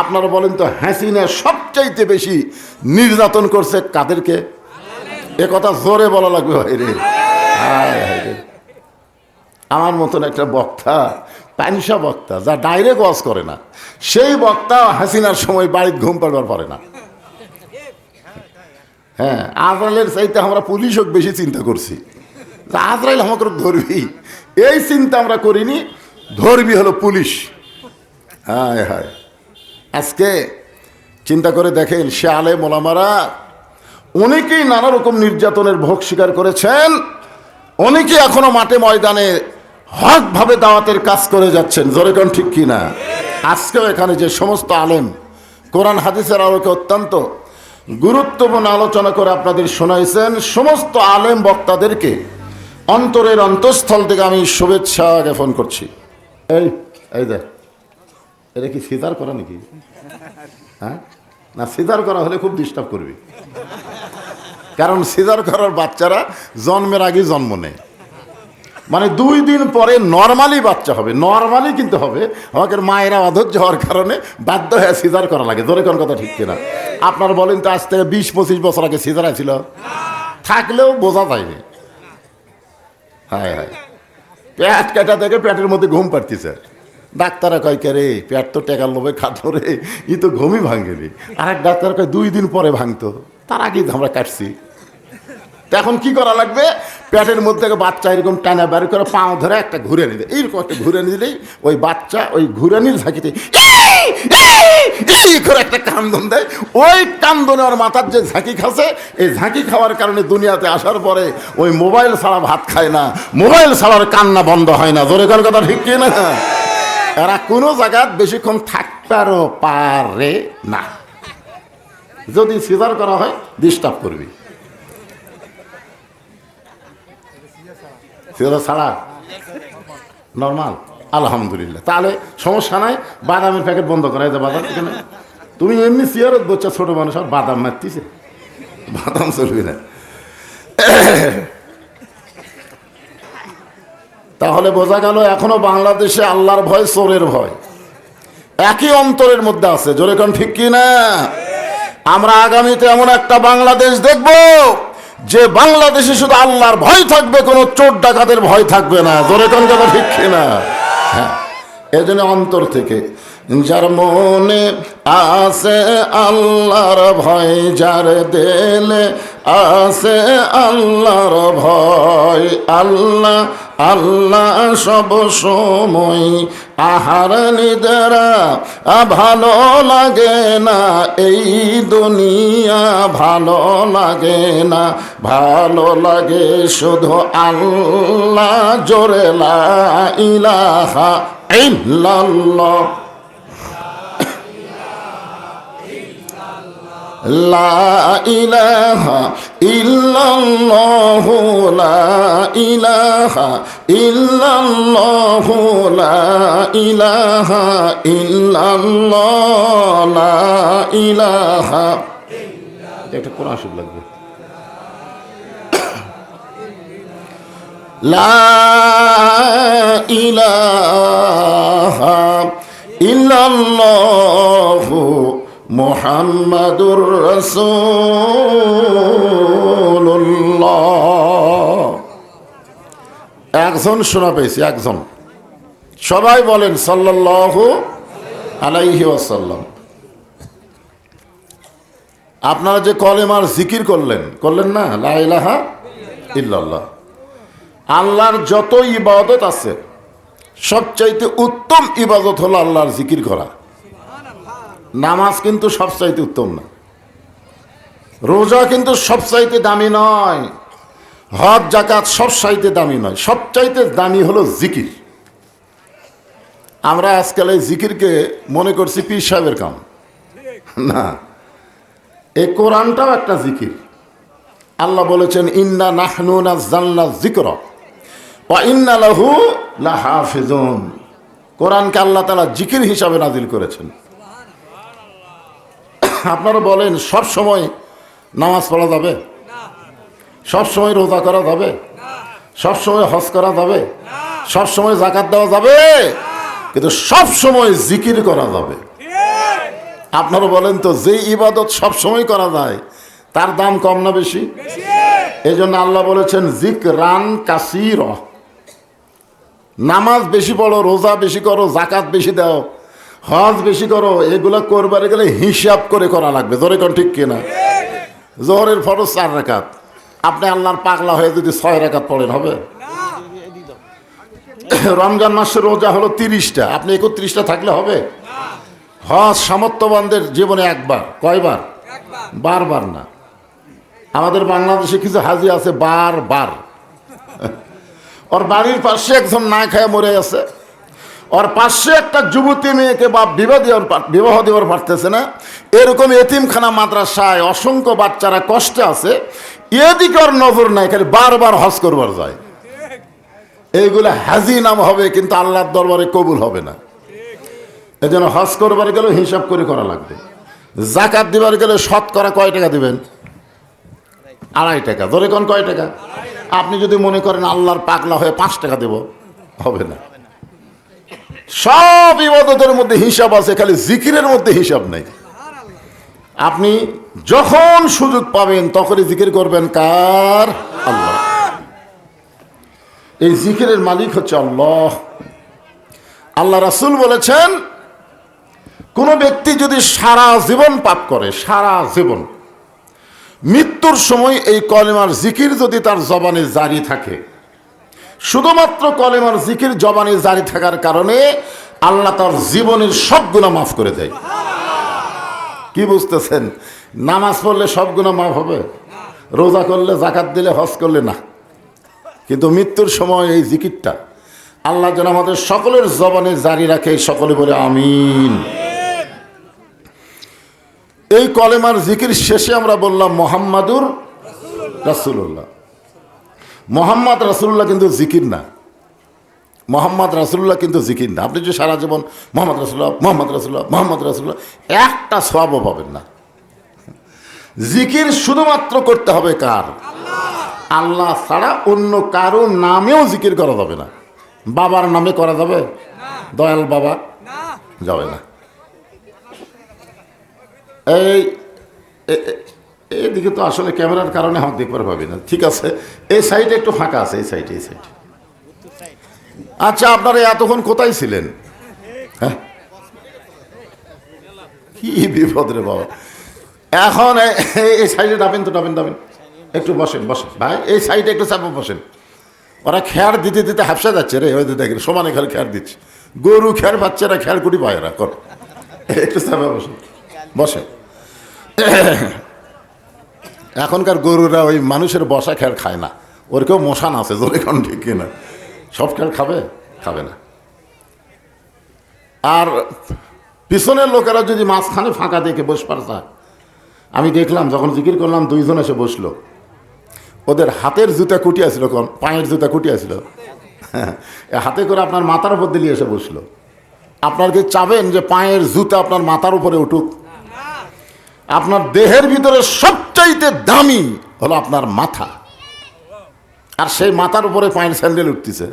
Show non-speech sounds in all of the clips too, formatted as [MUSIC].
আপনারা বলেন তো হাসিনা সবচাইতে বেশি নির্যাতন করছে কাদেরকে? এ কথা জোরে বলা লাগবে রে। আমার মতন একটা বক্তা, পানিসা বক্তা, যা ডাইরেক্ট ওয়াজ করে না, সেই বক্তা হাসিনার সময় বাড়িতে ঘুম পাড়বার পারে না। হ্যাঁ আজরাইলের চাইতে আমরা পুলিশ হোক বেশি চিন্তা করছি। আজরাইল আমাকে ধরবি। এই চিন্তা আমরা করিনি, ধরবি হলো পুলিশ। হায় হায়। আজকে চিন্তা করে দেখেন সে আলে মোলামারা অনেকেই নানা রকম নির্যাতনের ভোগ স্বীকার করেছেন অনেকে এখনও মাঠে ময়দানে হকভাবে দাওয়াতের কাজ করে যাচ্ছেন। জোরে কোন ঠিক কিনা আজকেও এখানে যে সমস্ত আলেম, কোরআন, হাদিসের আলোকে অত্যন্ত গুরুত্বপূর্ণ আলোচনা করে আপনাদের শোনাইছেন, সমস্ত আলেম বক্তাদেরকে অন্তরের অন্তঃস্থল থেকে আমি শুভেচ্ছা জ্ঞাপন করছি। এই এই দেখ। এটা কি সিজার করা নাকি? হ্যাঁ? না, সিজার করা হলে খুব ডিস্টার্ব করবি। কারণ সিজার করার বাচ্চারা জন্মের আগে জন্ম নেয়। মানে দুই দিন পরে নর্মালি বাচ্চা হবে। নর্মালি কিন্তু হবে। আমাকে মায়েরা অধৈর্য হওয়ার কারণে বাধ্য হয়ে সিজার করা লাগে। ধরে কোন কথা ঠিক কিনা? আপনার বলেন তো, আজ থেকে বিশ পঁচিশ বছর আগে সিজার ছিল থাকলেও বোঝা যায়নি হায় হায়। পেট কাটা থেকে পেটের মধ্যে ঘুম পাড়তিছে। ডাক্তারা কয় কে রে পেট তো টেকার লোভে খাতো রে ই তো ঘুমই ভাঙেনি। আর এক ডাক্তার কয় দুই দিন পরে ভাঙতো তার আগেই আমরা কাটছি। এখন কি করা লাগবে? পেটের মধ্যে বাচ্চা এরকম টানা বের করে পাও ধরে একটা ঘুরে নিতে এইরকম একটা ঘুরে নিলেই ওই বাচ্চা ওই ঘুরানির ঝাঁকিতে "এই, এই, এই" করে একটা কান্দন দেয়। ওই কান্দনে ওর মাথার যে ঝাঁকি খাসে এই ঝাঁকি খাওয়ার কারণে দুনিয়াতে আসার পরে ওই মোবাইল ছাড়া ভাত খায় না মোবাইল ছাড়ার কান্না বন্ধ হয় না। জোরে কার কথা ঠিক কি না এরা কোনো জায়গায় বেশিক্ষণ থাকতেও পারে না। যদি সিজার করা হয় ডিস্টার্ব করবি। ছাড়া? নর্মাল আলহামদুলিল্লাহ। তাহলে সমস্যা নাই, বাদামের প্যাকেট বন্ধ করা যায় বাদাম এখানে। তুমি এমনি সিয়ারত বলছো ছোট মানুষ আর বাদাম মারতিছে। বাদাম চলবি না। তাহলে বোঝা গেল এখনও বাংলাদেশে আল্লাহর ভয়, চোরের ভয়। একই অন্তরের মধ্যে আছে। জোরে কোন ঠিক কি না আমরা আগামীতে এমন একটা বাংলাদেশ দেখব, যে বাংলাদেশে শুধু আল্লাহর ভয় থাকবে, কোনো চোর ডাকাতের ভয় থাকবে না। জোরে কোন কথা ঠিক কি না হ্যাঁ। এজন্য জন্য অন্তর থেকে যার মনে আছে আল্লাহর ভয়, যার দেলে আছে আল্লাহর ভয়। আল্লাহ আল্লাহ সব সময় আহার নিদেরা, ভালো লাগে না। এই দুনিয়া ভালো লাগে না। ভালো লাগে শুধু আল্লাহ, জোরে লা ইলাহা ইল্লাল্লাহ। লা ইলাহা ইল্লাল্লাহু লা ইলাহা ইল্লাল্লাহু লা ইলাহা ইল্লাল্লাহ লা ইলাহা একটা কোরআন শব্দ লাগবে। লা ইলাহা ইল্লাল্লাহু মোহাম্মদুর একজন শোনা পেয়েছি, একজন। সবাই বলেন সাল্লাল্লাহু আলাইহি ওয়াসাল্লাম। আপনারা যে কলেমার জিকির করলেন করলেন না? লা ইলাহা ইল্লাল্লাহ। আল্লাহর যত ইবাদত আছে, সবচাইতে উত্তম ইবাদত হলো আল্লাহর জিকির করা। নামাজ কিন্তু সবচাইতে উত্তম না। রোজা কিন্তু সবচাইতে দামি নয়। হজ জাকাত সব চাইতে দামি নয়। সবচাইতে দামি হলো জিকির। আমরা আজকাল এই জিকিরকে মনে করছি পীর সাহেবের কাম। না, এই কোরআনটাও একটা জিকির। আল্লাহ বলেছেন, ইন্না নাহনু না জান্না জিকর বা ইন্না লাহু লাহাফিজুন। কোরআনকে আল্লাহ তালা জিকির হিসাবে নাজিল করেছেন। আপনারা বলেন, সব সময় নামাজ পড়া যাবে? সব সময় রোজা করা যাবে? সব সময় হজ করা যাবে? সব সময় জাকাত দেওয়া যাবে? কিন্তু সব সময় জিকির করা যাবে। আপনারা বলেন তো যে ইবাদত সব সময় করা যায়, তার দাম কম না বেশি? এই জন্য আল্লাহ বলেছেন জিক রান কাসির। নামাজ বেশি পড়ো, রোজা বেশি করো, জাকাত বেশি দাও। হজ বেশি করো, এগুলো করবার গেলে হিসাব করে করা লাগবে। জোরে কোন ঠিক কিনা? জোহরের ফরজ চার রেখাত আপনি আল্লাহর পাগলা হয়ে যদি ছয় রেখাত পড়েন, হবে? রমজান মাসের রোজা হলো তিরিশটা। আপনি একত্রিশটা থাকলে হবে? হজ সামর্থ্যবানদের জীবনে একবার, কয়বার? বারবার না। আমাদের বাংলাদেশে কিছু হাজি আছে, বারবার। ওর বাড়ির পাশে একজন না খায় মরে আছে ওর পাশে একটা যুবতী মেয়েকে বা বিবাহ দেওয়ার বিবাহ দেওয়ার পারতেছে না। এরকম এতিমখানা মাদ্রাসায় অসংখ্য বাচ্চারা কষ্টে আছে। এদিকে ওর নজর নাই, খালি বারবার হজ করবার যায়। এইগুলো হাজি নাম হবে, কিন্তু আল্লাহর দরবারে কবুল হবে না। এই জন্য হজ করবার গেলেও হিসাব করে করা লাগবে। জাকাত দিবার গেলে শতকরা কয় টাকা দিবেন? আড়াই টাকা। ধরে কোন কয় টাকা? আপনি যদি মনে করেন আল্লাহর পাগলা হয়ে পাঁচ টাকা দেব, হবে না। সব ইবাদতের মধ্যে হিসাব আছে, খালি জিকিরের মধ্যে হিসাব নেই। আপনি যখন সুযোগ পাবেন, তখনই জিকির করবেন কার? আল্লাহ। এই জিকিরের মালিক হচ্ছে আল্লাহ। আল্লাহ রাসুল বলেছেন, কোন ব্যক্তি যদি সারা জীবন পাপ করে, সারা জীবন, মৃত্যুর সময় এই কলেমার জিকির যদি তার জবানে জারি থাকে শুধুমাত্র কলেমার জিকির জবানে জারি থাকার কারণে আল্লাহ তার জীবনের সব গুণা মাফ করে দেয়। কি বুঝতেছেন? নামাজ পড়লে সব গুণা মাফ হবে? রোজা করলে জাকাত দিলে হজ করলে না। কিন্তু মৃত্যুর সময় এই জিকিরটা আল্লাহ যেন আমাদের সকলের জবানে জারি রাখে, সকলে বলে আমিন। এই কলেমার জিকির শেষে আমরা বললাম মোহাম্মদুর রাসুল্লাহ মোহাম্মদ রাসুল্লাহ কিন্তু জিকির না। মোহাম্মদ রাসুল্লাহ কিন্তু জিকির না। আপনি যে সারা জীবন মোহাম্মদ রাসুল্লাহ মোহাম্মদ রাসুল্লাহ মোহাম্মদ রাসুল্লাহ একটা সবও পাবেন না। জিকির শুধুমাত্র করতে হবে কার? আল্লাহ ছাড়া অন্য কারও নামেও জিকির করা যাবে না। বাবার নামে করা যাবে? দয়াল বাবা? যাবে না। এই এদিকে তো আসলে ক্যামেরার কারণে আমার দেখবার পাবি না। ঠিক আছে, এই সাইডে একটু ফাঁকা আছে, এই সাইডে এই সাইডে আচ্ছা আপনারা এতক্ষণ কোথায় ছিলেন? হ্যাঁ? কি বিপদ রে বাবা। এখন এই- সাইডে ডাবেন তো ডাবেন ডাবেন একটু বসেন বসেন। ভাই, এই সাইডে একটু চাপা, বসেন। ওরা খেয়ার দিতে দিতে হাফসা যাচ্ছে রে, ওই দেখেন, সমানে খেয়াল খেয়ার দিচ্ছে। গরু খেয়ার বাচ্চারা খেয়ার কুটি পায় এরা করে। একটু চাপা, বসেন। বসেন। এখনকার গরুরা ওই মানুষের বসা খেয়ার খায় না। ওর কেউ মশান আছে, জোরে কোন ঠিক কিনা। সব খেয়ার খাবে? খাবে না। আর পিছনের লোকেরা যদি মাঝখানে ফাঁকা দেখে বসে পারতা আমি দেখলাম, যখন জিকির করলাম, দুইজন এসে বসল। ওদের হাতের জুতা কুটি আসছিল কোন? পায়ের জুতা কুটি আসছিল এ হাতে করে আপনার মাথার উপর দিলে এসে বসল। আপনার কি চাবেন যে পায়ের জুতা আপনার মাথার উপরে উঠুক? আপনার দেহের ভিতরে সবচাইতে দামি হলো আপনার মাথা। আর সেই মাথার উপরে পায়ের স্যান্ডেল উঠতেছে।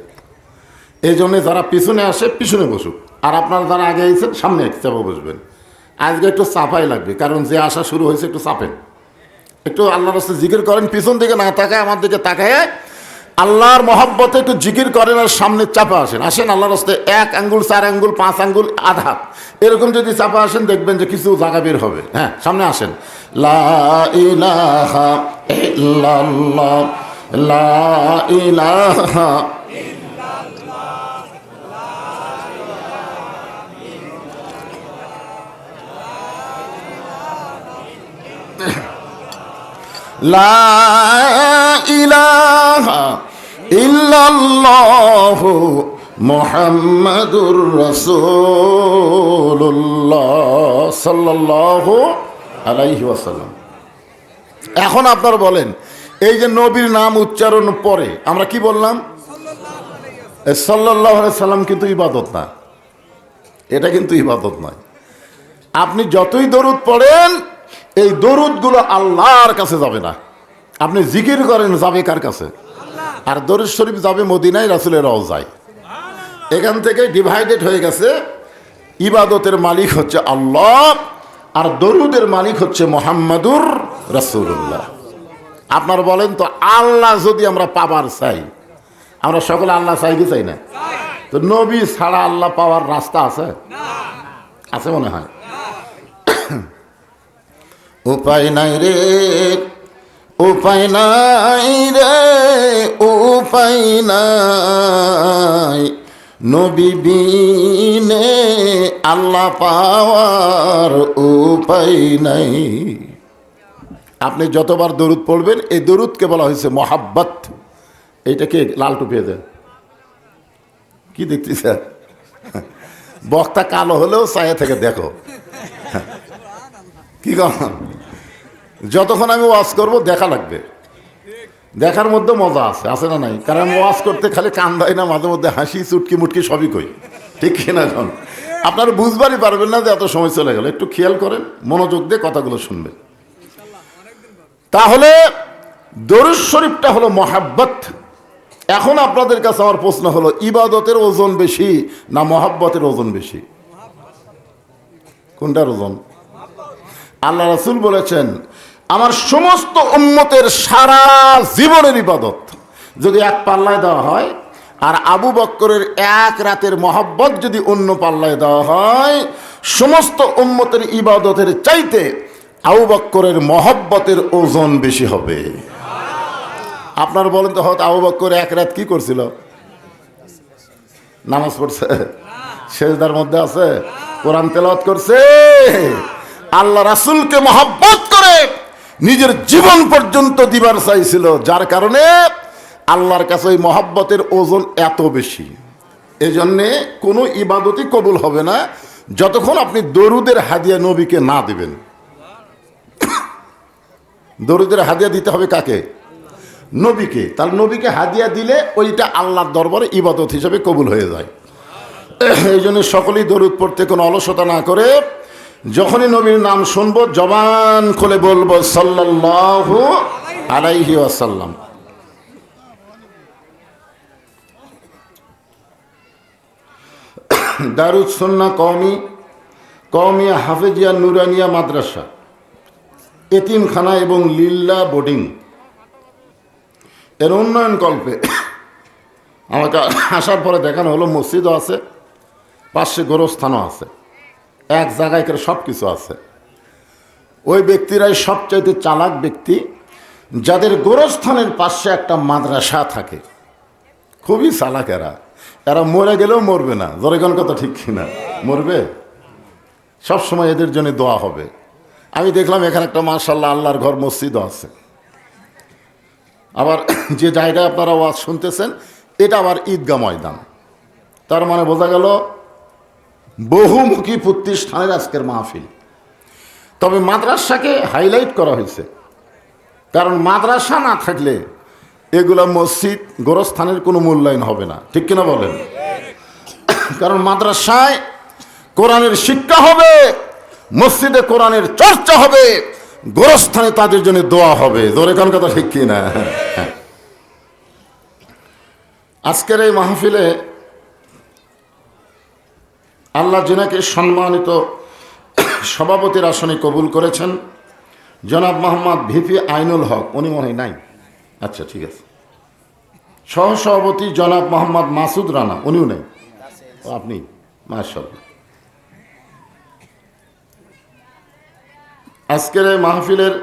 এই জন্যে যারা পিছনে আসে, পিছনে বসুক। আর আপনারা যারা আগে আইছেন, সামনে এক চাপা বসবেন। আজকে একটু চাপাই লাগবে, কারণ যে আসা শুরু হয়েছে একটু চাপেন। একটু আল্লাহর রাস্তায় জিকির করেন, পিছন দিকে না তাকায়, আমার দিকে তাকায়। আল্লাহর মহব্বতে একটু জিকির করেন আর সামনে চাপা আসেন। আসেন আল্লাহর রাস্তায় এক আঙ্গুল, চার আঙ্গুল, পাঁচ আঙ্গুল, আধা। এরকম যদি চাপা আসেন, দেখবেন যে কিছু জায়গা বের হবে। হ্যাঁ সামনে আসেন। লা ইলাহা ইল্লাল্লাহ মুহাম্মাদুর রাসূলুল্লাহ সাল্লাল্লাহু আলাইহি ওয়াসাল্লাম। এখন আপনার বলেন, এই যে নবীর নাম উচ্চারণ পরে, আমরা কি বললাম? আলাইহি সাল্লাম কিন্তু ইবাদত না। এটা কিন্তু ইবাদত নয়। আপনি যতই দরুদ পড়েন, এই দরুদগুলো আল্লাহর কাছে যাবে না। আপনি জিকির করেন, যাবে কার কাছে? আর দরুদ শরীফ যাবে মদিনায় রাসুলের যায় এখান থেকে ডিভাইডেড হয়ে গেছে। ইবাদতের মালিক হচ্ছে আল্লাহ, আর দরুদের মালিক হচ্ছে মোহাম্মদুর রসুল্লাহ আপনারা বলেন তো, আল্লাহ যদি আমরা পাবার চাই, আমরা সকলে আল্লাহ চাই কি চাই না? তো নবী ছাড়া আল্লাহ পাওয়ার রাস্তা আছে? আছে মনে হয়। [COUGHS] উপায় নাই রে, উপায় নাই রে, উপায় নাই। নবী বিনে আল্লাহ পাওয়ার উপায় নাই। আপনি যতবার দরুদ পড়বেন, এই দরুদকে বলা হয়েছে মহাব্বত। এইটাকে লাল টুপিয়ে দেন কি দেখছি স্যার বক্তা কালো হলেও ছায়া থেকে দেখো। কি কন? যতক্ষণ আমি ওয়াজ করব, দেখা লাগবে। দেখার মধ্যে মজা আছে আছে না নাই? কারণ ওয়াজ করতে খালি কান্দাই না, মাঝে মধ্যে হাসি, চুটকি মুটকি সবই কই ঠিক কিনা এখন আপনারা বুঝবারই পারবেন না যে এত সময় চলে গেল। একটু খেয়াল করেন, মনোযোগ দিয়ে কথাগুলো শুনবেন। তাহলে দরুদ শরীফটা হলো মহাব্বত। এখন আপনাদের কাছে আমার প্রশ্ন হলো, ইবাদতের ওজন বেশি না মহাব্বতের ওজন বেশি? কোনটার ওজন? আল্লাহ রাসুল বলেছেন আমার সমস্ত উম্মতের সারা জীবনের ইবাদত। যদি এক পাল্লায় দেওয়া হয়, আর আবু বক্করের এক রাতের মহব্বত যদি অন্য পাল্লায় দেওয়া হয়, সমস্ত উম্মতের ইবাদতের চাইতে আবু বক্করের মহব্বতের ওজন বেশি হবে। আপনার বলেন তো, হয়তো আবু বক্কর এক রাত কি করছিল? নামাজ পড়ছে? শেষদার মধ্যে আছে? কোরআন তেলাওয়াত করছে? আল্লাহ রাসুলকে মহব্বত করে নিজের জীবন পর্যন্ত দিবার চাইছিল, যার কারণে আল্লাহর কাছে ওই মহাব্বতের ওজন এত বেশি। এই জন্যে কোনো ইবাদতই কবুল হবে না, যতক্ষণ আপনি দরুদের হাদিয়া নবীকে না দিবেন। [COUGHS] দরুদের হাদিয়া দিতে হবে কাকে? নবীকে। তার নবীকে হাদিয়া দিলে ওইটা আল্লাহর দরবারে ইবাদত হিসেবে কবুল হয়ে যায়। [COUGHS] এই জন্য সকলেই দরুদ পড়তে কোনো অলসতা না করে যখনই নবীর নাম শুনব, জবান খুলে বলব, সাল্লাল্লাহু আলাইহি ওয়াসাল্লাম। দারুদ সন্না কওমি, কওমিয়া হাফেজিয়া নুরানিয়া মাদ্রাসা, এতিমখানা এবং লিল্লা বোর্ডিং। এর উন্নয়ন কল্পে আমাকে আসার পরে দেখানো হলো, মসজিদও আছে, পাশে গোরস্থানও আছে। এক জায়গায় করে সব কিছু আছে। ওই ব্যক্তিরাই সবচাইতে চালাক ব্যক্তি, যাদের গোরস্থানের পাশে একটা মাদ্রাসা থাকে। খুবই চালাক এরা। এরা মরে গেলেও মরবে না। জরেগন কথা ঠিক কিনা? মরবে? সবসময় এদের জন্য দোয়া হবে। আমি দেখলাম এখানে একটা মার্শাল্লাহ আল্লাহর ঘর, মসজিদও আছে। আবার [COUGHS] যে জায়গায় আপনারা ওয়াজ শুনতেছেন, এটা আবার ঈদগা ময়দান। তার মানে বোঝা গেল বহুমুখী প্রতিষ্ঠানের আজকের মাহফিল। তবে মাদ্রাসাকে হাইলাইট করা হয়েছে। কারণ মাদ্রাসা না থাকলে এগুলো মসজিদ গোরস্থানের কোনো মূল্যায়ন হবে না। ঠিক কিনা বলেন? কারণ মাদ্রাসায় কোরআনের শিক্ষা হবে, মসজিদে কোরআনের চর্চা হবে, গোরস্থানে তাদের জন্য দোয়া হবে। জোরে কোন কথা ঠিক কিনা? আজকের এই মাহফিলে আল্লাহ জিনাকে সম্মানিত সভাপতির আসনে কবুল করেছেন, জনাব মোহাম্মদ ভিপি আইনুল হক, উনি মনে হয় নাই? আচ্ছা ঠিক আছে। সহসভাপতি জনাব মোহাম্মদ মাসুদ রানা, উনিও নেই? আপনি? মাশাল্লাহ আজকের এই মাহফিলের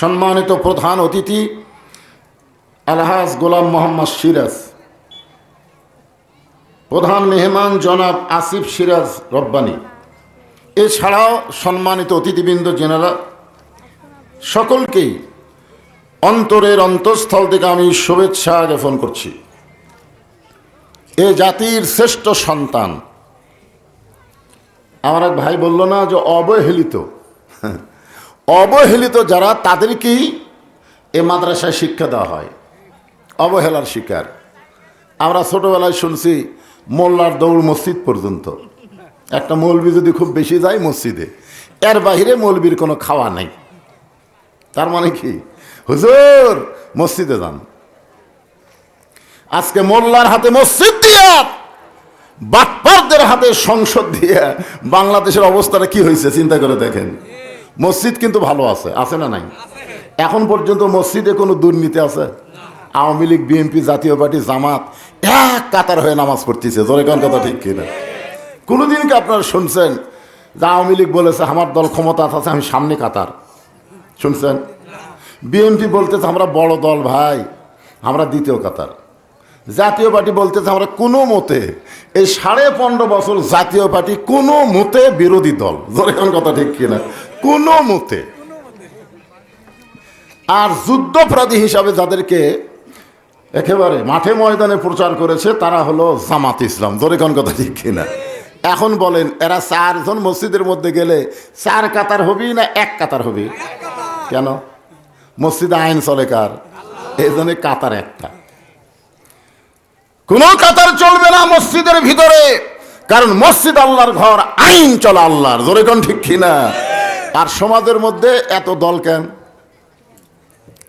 সম্মানিত প্রধান অতিথি আলহাজ গোলাম মোহাম্মদ সিরাজ। প্রধান মেহমান জনাব আসিফ সিরাজ রব্বানি। এছাড়াও সম্মানিত অতিথিবৃন্দ, জেনারা, সকলকেই অন্তরের অন্তঃস্থল থেকে আমি শুভেচ্ছা জ্ঞাপন করছি। এ জাতির শ্রেষ্ঠ সন্তান। আমার এক ভাই বলল না যে অবহেলিত? অবহেলিত যারা, তাদেরকেই এ মাদ্রাসায় শিক্ষা দেওয়া হয়। অবহেলার শিকার। আমরা ছোটোবেলায় শুনছি মোল্লার দৌড় মসজিদ পর্যন্ত। একটা মৌলবি যদি খুব বেশি যায় মসজিদে, এর বাহিরে মৌলবির কোনো খাওয়া নেই। তার মানে কি? হুজুর, মসজিদে যান। আজকে মোল্লার হাতে মসজিদ দিয়া, বাটপারদের হাতে সংসদ দিয়ে বাংলাদেশের অবস্থাটা কি হয়েছে চিন্তা করে দেখেন। মসজিদ কিন্তু ভালো আছে আছে না নাই? এখন পর্যন্ত মসজিদে কোনো দুর্নীতি আছে? আওয়ামী লীগ, বিএনপি, জাতীয় পার্টি, জামাত এক কাতার হয়ে নামাজ পড়তেছে। জোরে কোন কথা ঠিক কিনা? কোনোদিন কি আপনারা শুনছেন যে আওয়ামী লীগ বলেছে, আমার দল ক্ষমতা আছে, আমি সামনে কাতার শুনছেন? বিএনপি বলতেছে, আমরা বড় দল ভাই, আমরা দ্বিতীয় কাতার জাতীয় পার্টি বলতেছে, আমরা কোনো মতে এই সাড়ে পনেরো বছর জাতীয় পার্টি কোনো মতে বিরোধী দল যেরকম কথা ঠিক কিনা? কোনো মতে। আর যুদ্ধপ্রাধী হিসাবে যাদেরকে একেবারে মাঠে ময়দানে প্রচার করেছে, তারা হলো জামাত ইসলাম। যেরকম কথা ঠিক কিনা? এখন বলেন, এরা চারজন মসজিদের মধ্যে গেলে চার কাতার হবি না এক কাতার হবি কেন? মসজিদে আইন চলে কার? এই জন্য কাতার একটা। কোন কাতার চলবে না মসজিদের ভিতরে, কারণ মসজিদ আল্লাহর ঘর, আইন চলা আল্লাহর। কোন ঠিক কিনা? আর সমাজের মধ্যে এত দল কেন?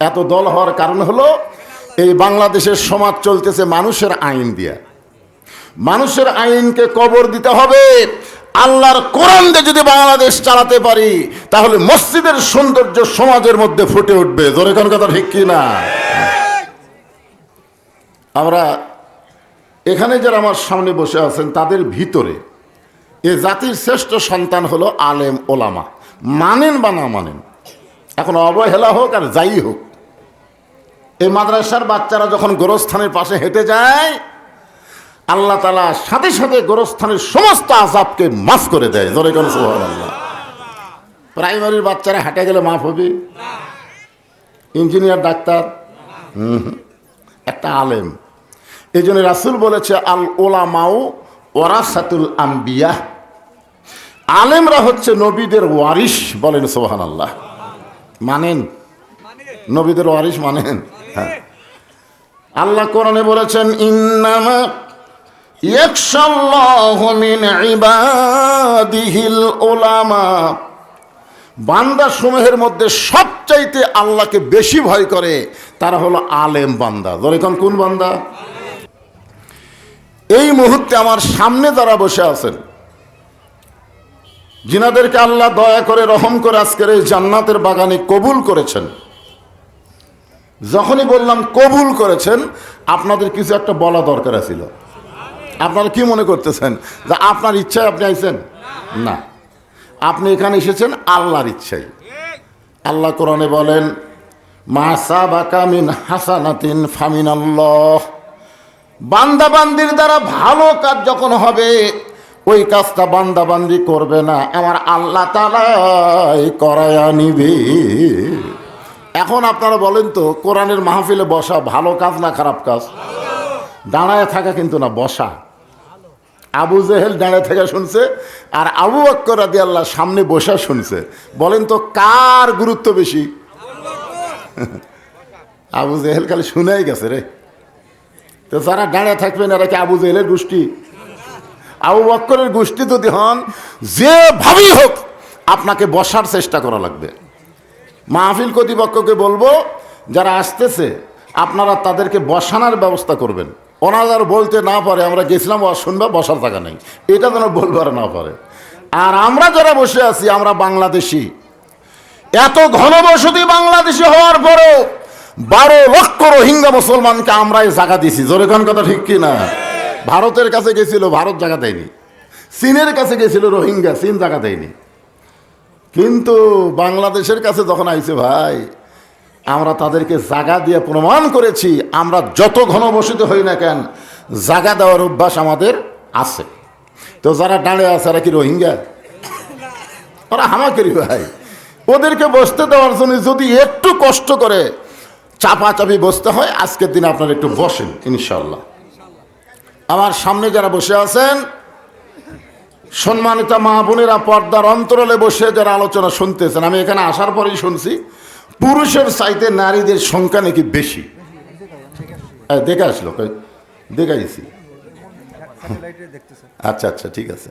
এত দল হওয়ার কারণ হলো এই বাংলাদেশের সমাজ চলতেছে মানুষের আইন দিয়া। মানুষের আইনকে কবর দিতে হবে। আল্লাহর কোরআন দিয়ে যদি বাংলাদেশ চালাতে পারি, তাহলে মসজিদের সৌন্দর্য সমাজের মধ্যে ফুটে উঠবে। জোরে কোন কথা ঠিক কি না আমরা এখানে যারা আমার সামনে বসে আছেন, তাদের ভিতরে এ জাতির শ্রেষ্ঠ সন্তান হলো আলেম ওলামা। মানেন বা না মানেন, এখন অবহেলা হোক আর যাই হোক এই মাদ্রাসার বাচ্চারা যখন গোরস্থানের পাশে হেঁটে যায়, আল্লাহ তালা সাথে সাথে গোরস্থানের সমস্ত আজাবকে মাফ করে দেয়। করে সোহান আল্লাহ প্রাইমারির বাচ্চারা হেঁটে গেলে মাফ হবে। ইঞ্জিনিয়ার, ডাক্তার একটা আলেম। এই জন্য রাসুল বলেছে, আল ওলামাউ ওরাসাতুল আম্বিয়া। আলেমরা হচ্ছে নবীদের ওয়ারিস বলেন সোহান আল্লাহ মানেন? নবীদের ওয়ারিস মানেন? আল্লাহ কোরআনে বলেছেন, ইন্নামা বান্দা সমূহের মধ্যে সবচাইতে আল্লাহকে বেশি ভয় করে, তারা হলো আলেম বান্দা। যেরকম কোন বান্দা? এই মুহূর্তে আমার সামনে যারা বসে আছেন জিনাদেরকে আল্লাহ দয়া করে রহম করে আজকের এই জান্নাতের বাগানে কবুল করেছেন যখনই বললাম কবুল করেছেন, আপনাদের কিছু একটা বলা দরকার ছিল আপনারা কি মনে করতেছেন? যে আপনার ইচ্ছায় আপনি আইছেন? না। আপনি এখানে এসেছেন আল্লাহর ইচ্ছায়। আল্লাহ কোরআনে বলেন, মা সাবাকা মিন হাসানাতিন ফামিন আল্লাহ বান্দা বান্দির দ্বারা ভালো কাজ যখন হবে, ওই কাজটা বান্দা বান্দি করবে না। আমার আল্লাহ তালাই করায়া নিবে। এখন আপনারা বলেন তো, কোরআনের মাহফিলে বসা ভালো কাজ না খারাপ কাজ? দাঁড়ায় থাকা কিন্তু না, বসা। আবু জেহেল দাঁড়ায় থেকে শুনছে, আর আবু বক্কর রাদি আল্লাহ সামনে বসা শুনছে। বলেন তো, কার গুরুত্ব বেশি? আবু জেহেল খালি শুনেই গেছে রে। তো যারা দাঁড়ায় থাকবেন, এরা কি আবু জেহেলের গোষ্ঠী? আবু বক্করের গোষ্ঠী যদি হন যেভাবেই হোক, আপনাকে বসার চেষ্টা করা লাগবে। মাহফিল কর্তৃপক্ষকে বলব, যারা আসতেছে, আপনারা তাদেরকে বসানোর ব্যবস্থা করবেন। ওনারা বলতে না পারে, আমরা গেছিলাম ও শুনবা, বসার জায়গা নেই। এটা যেন বলবার না পারে। আর আমরা যারা বসে আছি, আমরা বাংলাদেশি। এত ঘনবসতি বাংলাদেশি হওয়ার পরেও বারো লক্ষ রোহিঙ্গা মুসলমানকে আমরাই জায়গা দিছি জোরে কোন কথা ঠিক কি না? ভারতের কাছে গেছিল, ভারত জায়গা দেয়নি। চীনের কাছে গেছিল, রোহিঙ্গা, চীন জায়গা দেয়নি। কিন্তু বাংলাদেশের কাছে যখন আইছে, ভাই, আমরা তাদেরকে জাগা দিয়ে প্রমাণ করেছি, আমরা যত ঘন ঘনবসিত হই না কেন, জাগা দেওয়ার অভ্যাস আমাদের আছে। তো যারা দাঁড়িয়ে আছে, এরা কি রোহিঙ্গা? ওরা হামাকেরি ভাই। ওদেরকে বসতে দেওয়ার জন্য যদি একটু কষ্ট করে চাপাচাপি বসতে হয়, আজকের দিনে আপনারা একটু বসেন ইনশাল্লাহ আমার সামনে যারা বসে আছেন সম্মানিত মা বোনেরা পর্দার অন্তরালে বসে যারা আলোচনা শুনতেছেন, আমি এখানে আসার পরেই শুনছি, পুরুষের চাইতে নারীদের সংখ্যা নাকি বেশি? দেখে আসলো, কই? দেখে আইছি আচ্ছা আচ্ছা ঠিক আছে।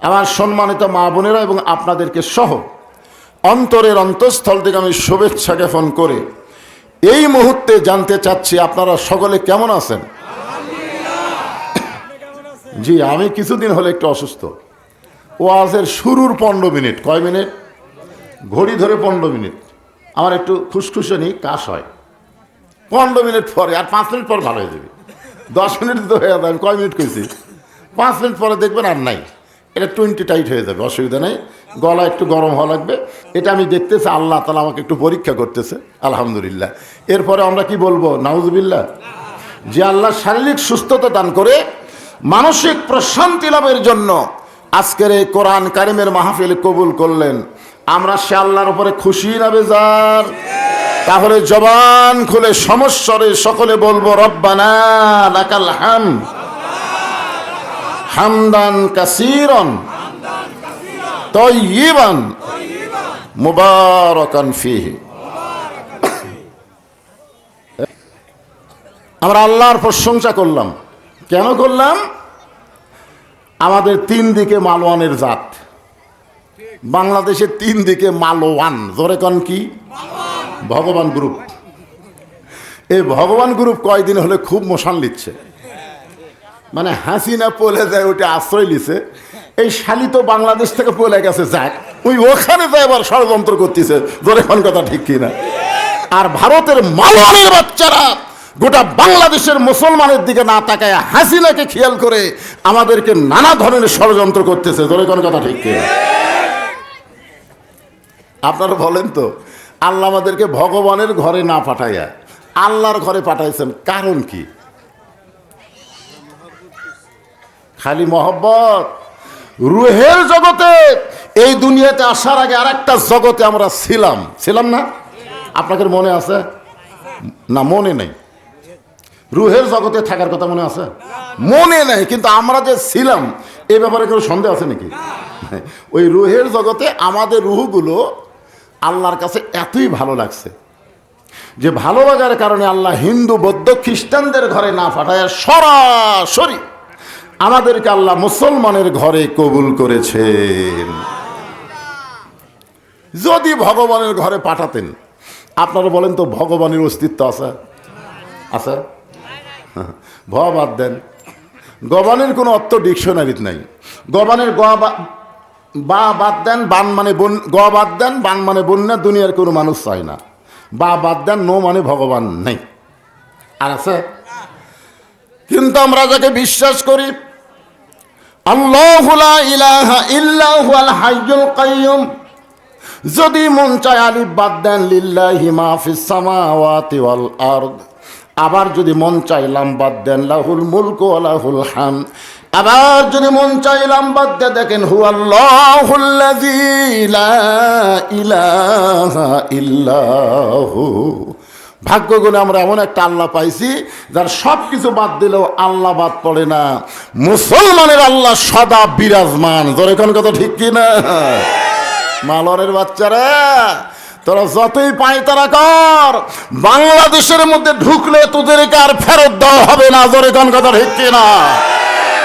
আমার সম্মানিত মা বোনেরা এবং আপনাদেরকে সহ অন্তরের অন্তঃস্থল থেকে আমি শুভেচ্ছা জ্ঞাপন করে এই মুহূর্তে জানতে চাচ্ছি আপনারা সকলে কেমন আছেন? জি, আমি কিছুদিন হলে একটু অসুস্থ। ওয়াজের শুরুর পনেরো মিনিট। কয় মিনিট? ঘড়ি ধরে পনেরো মিনিট। আমার একটু খুসখুসনি কাশ হয়। পনেরো মিনিট পরে, আর পাঁচ মিনিট পর ভালো হয়ে যাবে। দশ মিনিট তো হয়ে যাবে আমি কয় মিনিট কইছি? পাঁচ মিনিট পরে দেখবেন আর নাই। এটা টোয়েন্টি টাইট হয়ে যাবে, অসুবিধা নেই। গলা একটু গরম হওয়া লাগবে। এটা আমি দেখতেছি, আল্লাহ তালা আমাকে একটু পরীক্ষা করতেছে। আলহামদুলিল্লাহ। এরপরে আমরা কি বলব? নাউজবিল্লাহ। যে আল্লাহ শারীরিক সুস্থতা দান করে মানসিক প্রশান্তি লাভের জন্য আজকের এই কোরআন কারিমের মাহফিল কবুল করলেন। আমরা সে আল্লাহর উপরে খুশি না বেজার? তাহলে জবান খুলে সমস্যরে সকলে বলব, রব্বানা হাম। হামদান কাসিরন তয়্যিবান মুবারাকান ফিহি। আমরা আল্লাহর প্রশংসা করলাম। কেন করলাম? আমাদের তিন দিকে মালোয়ানের জাত। বাংলাদেশের তিন দিকে মালোয়ান জোরে কন কি? ভগবান গ্রুপ। এই ভগবান গ্রুপ কয়দিন হলে খুব মশান লিচ্ছে মানে হাসিনা পলে যায়, ওটা আশ্রয় লিছে এই শালি তো বাংলাদেশ থেকে পলে গেছে, যাক। ওই ওখানে যায় এবার ষড়যন্ত্র করতেছে। কোন কথা ঠিক কিনা। আর ভারতের মালওয়ানের বাচ্চারা গোটা বাংলাদেশের মুসলমানের দিকে না তাকায় হাসিনাকে খেয়াল করে আমাদেরকে নানা ধরনের ষড়যন্ত্র করতেছে। ধরে কোনো কথা ঠিক আপনারা বলেন তো, আল্লাহ আমাদেরকে ভগবানের ঘরে না পাঠাইয়া আল্লাহর ঘরে পাঠাইছেন, কারণ কি? খালি মহব্বত। রুহের জগতে, এই দুনিয়াতে আসার আগে আর একটা জগতে আমরা ছিলাম। ছিলাম না? আপনাদের মনে আছে? না, মনে নেই। রুহের জগতে থাকার কথা মনে আছে? মনে নেই, কিন্তু আমরা যে ছিলাম এই ব্যাপারে কেউ সন্দেহ আছে নাকি? ওই রুহের জগতে আমাদের রুহগুলো আল্লাহর কাছে এতই ভালো লাগছে যে ভালো লাগার কারণে আল্লাহ হিন্দু, বৌদ্ধ, খ্রিস্টানদের ঘরে না পাঠায় সরাসরি আমাদেরকে আল্লাহ মুসলমানের ঘরে কবুল করেছেন। যদি ভগবানের ঘরে পাঠাতেন, আপনারা বলেন তো ভগবানের অস্তিত্ব আছে? আছে? ভ বাদ দেন। গবানের কোনো অর্থ ডিকশনারিত নাই। গবানের গ বা- বাদ দেন, বান মানে বন, গ বাদ দেন, বান মানে বন্যা, দুনিয়ার কোনো মানুষ চায় না। বা বাদ দেন, নো মানে ভগবান নেই। আর আছে? কিন্তু আমরা যাকে বিশ্বাস করি, আল্লাহ ইলাহা ইল্লাহু আল হাইয়ুল কাইয়ুম। যদি মন চায় আলিফ বাদ দেন, লিল্লাহি মা ফিস সামাওয়াতি ওয়াল আরদ। আবার যদি মন চাইলাম বাদ দেন, লাহুল মুলক লাহুল হাম। আবার যদি মন চাইলাম বাদ দে দেখেন হু ইল্লাহু। ভাগ্য গুণে আমরা এমন একটা আল্লাহ পাইছি, যার সব কিছু বাদ দিলেও আল্লাহ বাদ পড়ে না। মুসলমানের আল্লাহ সদা বিরাজমান। তোর এখন কথা ঠিক কি না মালনের বাচ্চারা তোরা যতই পাই তারা কর। বাংলাদেশের মধ্যে ঢুকলে তোদেরকে আর ফেরত দেওয়া হবে না, জোরে কোন কথা ঠিক না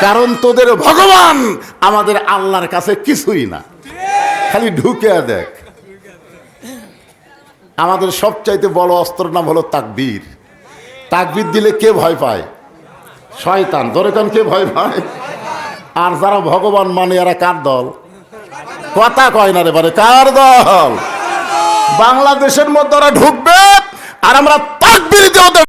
কারণ তোদের ভগবান আমাদের আল্লাহর কাছে কিছুই না। খালি ঢুকে দেখ। আমাদের সবচাইতে বড় অস্ত্র নাম হলো তাকবীর। তাকবীর দিলে কে ভয় পায়? শয়তান। ধরে কান কে ভয় পায়? আর যারা ভগবান মানে এরা কার দল? কথা কয় না রে বারে কার দল? বাংলাদেশের মধ্যে ওরা ঢুকবে আর আমরা তাকবির দিয়ে ওদের